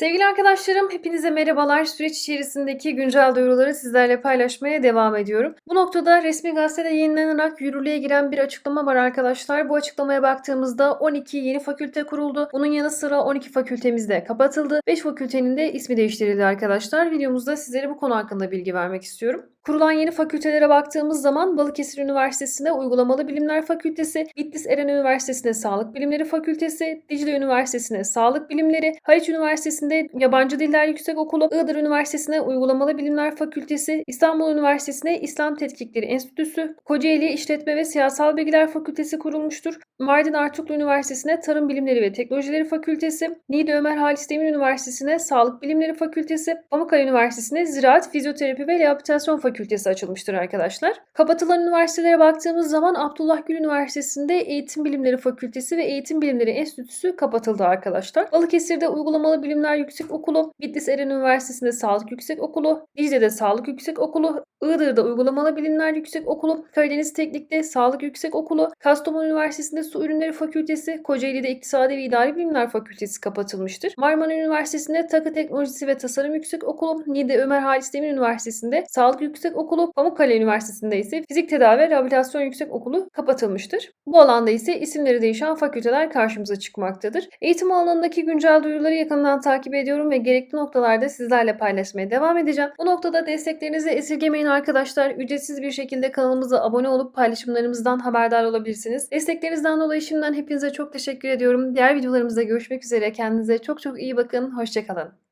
Sevgili arkadaşlarım, hepinize merhabalar. Süreç içerisindeki güncel duyuruları sizlerle paylaşmaya devam ediyorum. Bu noktada resmi gazetede yayınlanarak yürürlüğe giren bir açıklama var arkadaşlar. Bu açıklamaya baktığımızda 12 yeni fakülte kuruldu. Bunun yanı sıra 12 fakültemiz de kapatıldı. 5 fakültenin de ismi değiştirildi arkadaşlar. Videomuzda sizlere bu konu hakkında bilgi vermek istiyorum. Kurulan yeni fakültelere baktığımız zaman Balıkesir Üniversitesi'nde Uygulamalı Bilimler Fakültesi, Bitlis Eren Üniversitesi'nde Sağlık Bilimleri Fakültesi, Dicle Üniversitesi'nde Sağlık Bilimleri, Haliç Üniversitesi'nde Yabancı Diller Yüksekokulu, Iğdır Üniversitesi'nde Uygulamalı Bilimler Fakültesi, İstanbul Üniversitesi'nde İslam Tetkikleri Enstitüsü, Kocaeli İşletme ve Siyasal Bilgiler Fakültesi kurulmuştur. Mardin Artuklu Üniversitesi'nde Tarım Bilimleri ve Teknolojileri Fakültesi, Niğde Ömer Halis Demir Üniversitesi'nde Sağlık Bilimleri Fakültesi, Pamukkale Üniversitesi'nde Ziraat, Fizyoterapi ve Rehabilitasyon Fakültesi açılmıştır arkadaşlar. Kapatılan üniversitelere baktığımız zaman Abdullah Gül Üniversitesi'nde Eğitim Bilimleri Fakültesi ve Eğitim Bilimleri Enstitüsü kapatıldı arkadaşlar. Balıkesir'de Uygulamalı Bilimler Yüksek Okulu, Bitlis Eren Üniversitesi'nde Sağlık Yüksek Okulu, Dicle'de Sağlık Yüksek Okulu, Iğdır'da Uygulamalı Bilimler Yüksek Okulu, Karadeniz Teknik'te Sağlık Yüksek Okulu, Kastamonu Üniversitesi'nde Su Ürünleri Fakültesi, Kocaeli'de İktisadi ve İdari Bilimler Fakültesi kapatılmıştır. Marmara Üniversitesi'nde Takı Teknolojisi ve Tasarım Yüksek Okulu, Niğde Ömer Halis Demir Üniversitesi'nde Sağlık Yüksek Okulu, Pamukkale Üniversitesi'nde ise Fizik Tedavi Rehabilitasyon Yüksek Okulu kapatılmıştır. Bu alanda ise isimleri değişen fakülteler karşımıza çıkmaktadır. Eğitim alanındaki güncel duyuruları yakından takip ediyorum ve gerekli noktalarda sizlerle paylaşmaya devam edeceğim. Bu noktada desteklerinizi esirgemeyin arkadaşlar. Ücretsiz bir şekilde kanalımıza abone olup paylaşımlarımızdan haberdar olabilirsiniz. Desteklerinizden dolayı şimdiden hepinize çok teşekkür ediyorum. Diğer videolarımızda görüşmek üzere. Kendinize çok çok iyi bakın. Hoşçakalın.